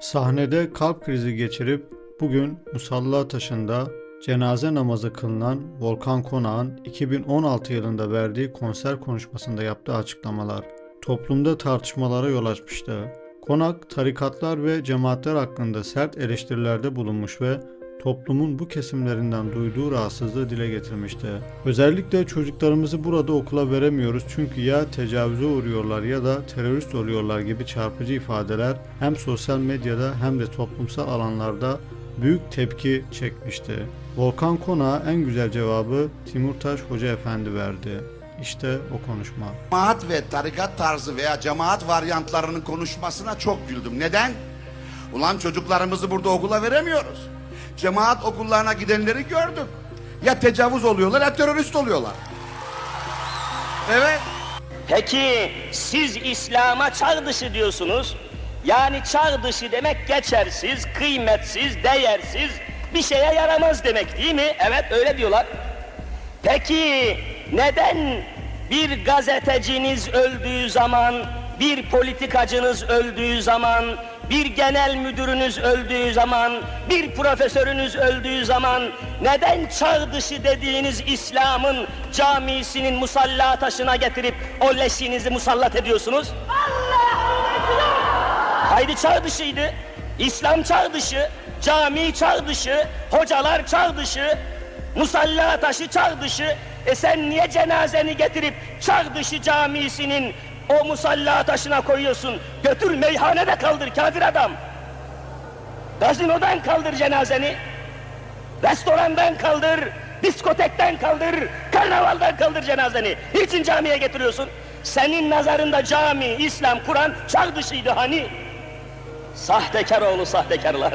Sahnede kalp krizi geçirip bugün musalla taşında cenaze namazı kılınan Volkan Konak'ın 2016 yılında verdiği konser konuşmasında yaptığı açıklamalar toplumda tartışmalara yol açmıştı. Konak tarikatlar ve cemaatler hakkında sert eleştirilerde bulunmuş ve toplumun bu kesimlerinden duyduğu rahatsızlığı dile getirmişti. Özellikle çocuklarımızı burada okula veremiyoruz çünkü ya tecavüze uğruyorlar ya da terörist oluyorlar gibi çarpıcı ifadeler hem sosyal medyada hem de toplumsal alanlarda büyük tepki çekmişti. Volkan Konak'a en güzel cevabı Timurtaş Hoca Efendi verdi. İşte o konuşma. Cemaat ve tarikat tarzı veya cemaat varyantlarının konuşmasına çok güldüm. Neden? Ulan çocuklarımızı burada okula veremiyoruz. Cemaat okullarına gidenleri gördük. Ya tecavüz oluyorlar ya terörist oluyorlar. Evet. Peki siz İslam'a çağ dışı diyorsunuz. Yani çağ dışı demek geçersiz, kıymetsiz, değersiz, bir şeye yaramaz demek değil mi? Evet öyle diyorlar. Peki neden bir gazeteciniz öldüğü zaman, bir politikacınız öldüğü zaman, bir genel müdürünüz öldüğü zaman, bir profesörünüz öldüğü zaman neden çağ dışı dediğiniz İslam'ın camisinin musalla taşına getirip o leşinizi musallat ediyorsunuz? Haydi çağ dışıydı. İslam çağ dışı, cami çağ dışı, hocalar çağ dışı, musalla taşı çağ dışı. E sen niye cenazeni getirip çağ dışı camisinin o musalla taşına koyuyorsun? Götür meyhanede kaldır kafir adam. Gazinodan kaldır cenazeni. Restorandan kaldır, diskotekten kaldır, karnavaldan kaldır cenazeni. Niçin camiye getiriyorsun? Senin nazarında cami, İslam, Kur'an çağ dışıydı hani. Sahtekar oğlu sahtekarlar.